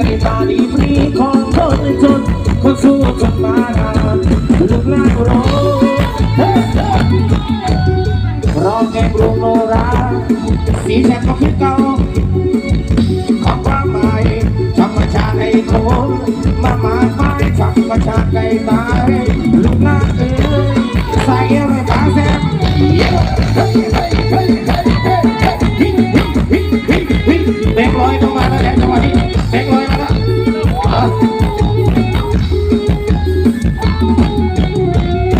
สุดแต่กรีบาดีฟรีของคนจนคนสู้จนมานานลูกหลานรอรอแกงรุงโนราสีแฉกก็คิดเก่าของความหมายธรรมชาติให้คนมามาไม้ธรรมชาติไก่ตายลูกหลานเอ้ยใส่อะไรตาแซ่บแบ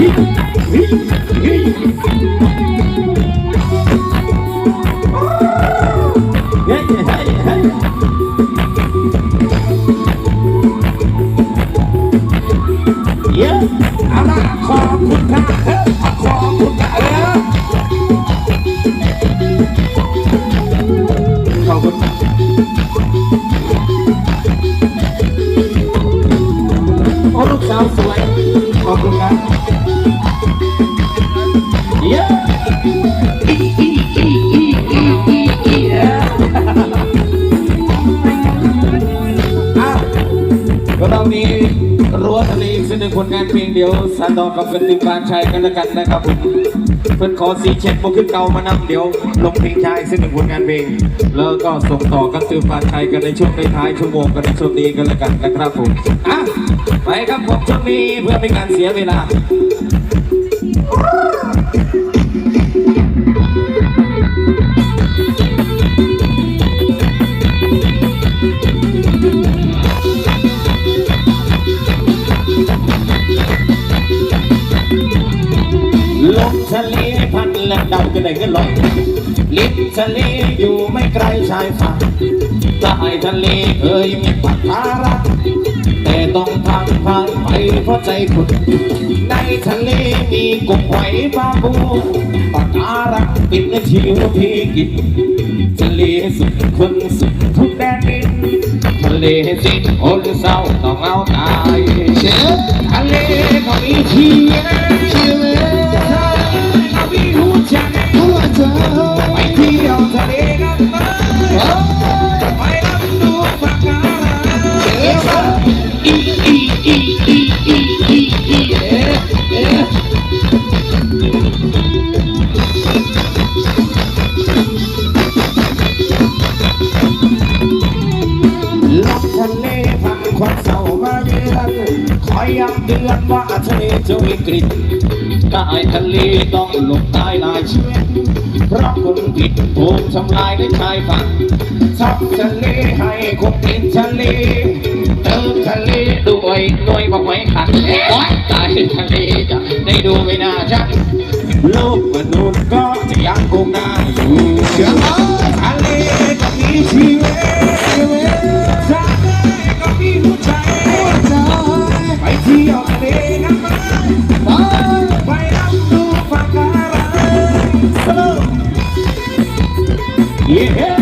ยอะปากการักเอ้ยปากการักเอ้ยก็งามลำค่าก็ช่วยกันรักษา Oh, นี่แหละใช้เอวให้เป็นประโยชน์เฮ้ยเฮ้ยเฮ้ยเยอะเอาละขอบคุณครับขอบคุณครับเออขอบคุณโอ้ลูกสาวสวยขอบคุณครับ เยอะอีอีอีอีอีอีอีเอออ้ามีรั้วทะเลอีกสักหนึ่งผลงานเพลงเดียวสันดอกกับเป็นติมการชัยกันล้วกันนะครับผมเพื่อนขอสีเช็ดโมขึ้นเก่ามานำเดี๋ยวลงเพลงชายอีกสักหนึ่งผลงานเพลงแล้วก็ส่งต่อกันตืมการชัยกันในช่วงท้ายชั่วโมงกันในช่วงนี้กันล้วกันนะครับผมอะไปครับผมช่วงนี้เพื่อไม่การเสียเวลา เลพัดและดำจะได้กันลอยลิบทะเลอยู่ไม่ไกลชายฝั่งใต้ทะเลเคยมีปัทารักแต่ต้องทางผ่านไปเพราะใจคุณในทะเลมีกุ้งหอยปลาบูปาการักปิดในชีวพี่กินทะเลสุดคนสุดทุกแดนดินทะเลสิ้นคนเศร้าต้องเอาตายเชื่อทะเล ยย้ำเตือนว่าทะเลจะวิกฤตใต้ทะเลต้องหลบตายหลายชีวิตเพราะคนผิดถูกทำลายในชายฝั่งทับทะเลให้คนติดทะเลเติมทะเลด้วยหน่วยบอกไว้ขัดโอ๊ยตายทะเลจะได้ดูไม่น่าชักโลกมนุษย์ก็จะยังคงน่าอยู่เชื่อ Yeah.